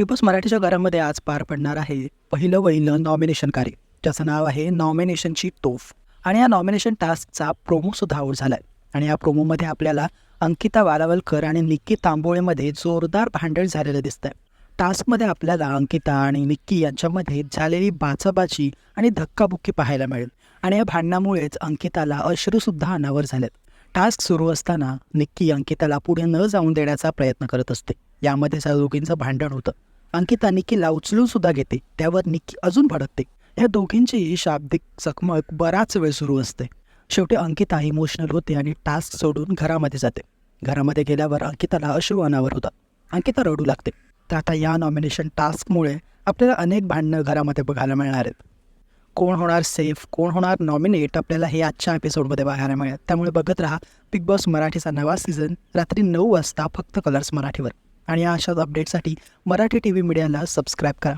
Big मराठीच्या घरामध्ये आज पार पडणार आहे. पहिलं वहिलं नॉमिनेशन कार्य. ज्याचं नाव आहे नॉमिनेशनची तोफ. आणि या नॉमिनेशन टास्कचा प्रोमोसुद्धा आऊट झाला आहे आणि या प्रोमोमध्ये आपल्याला अंकिता वालावलकर आणि निक्की तांबोळेमध्ये जोरदार भांडण झालेलं दिसतंय. टास्कमध्ये आपल्याला अंकिता आणि निक्की यांच्यामध्ये झालेली बाचाबाची आणि धक्काबुक्की पाहायला मिळेल. आणि या भांडणामुळेच अंकिताला अश्रूसुद्धा अनावर झालेत. टास्क सुरू असताना निक्की अंकिताला पुढे न जाऊन देण्याचा प्रयत्न करत असते. यामध्ये त्या दोघींचं भांडण होतं. अंकिता निक्कीला उचलून सुद्धा घेते. त्यावर निक्की अजून भडकते. या दोघींची शाब्दिक चकमक बराच वेळ सुरू असते. शेवटी अंकिता इमोशनल होते आणि टास्क सोडून घरामध्ये जाते. घरामध्ये गेल्यावर अंकिताला अश्रू अनावर होतात. अंकिता रडू लागते. तर आता या नॉमिनेशन टास्कमुळे आपल्याला अनेक भांडणं घरामध्ये बघायला मिळणार आहेत. कोण होणार सेफ कोण होणार नॉमिनेट आपल्याला हे आजच्या एपिसोडमध्ये बघायला मिळेल. त्यामुळे बघत राहा बिग बॉस मराठीचा नवा सीझन रात्री नऊ वाजता फक्त कलर्स मराठीवर. आणि अशाच अपडेटसाठी मराठी टी व्ही मीडियाला सबस्क्राईब करा.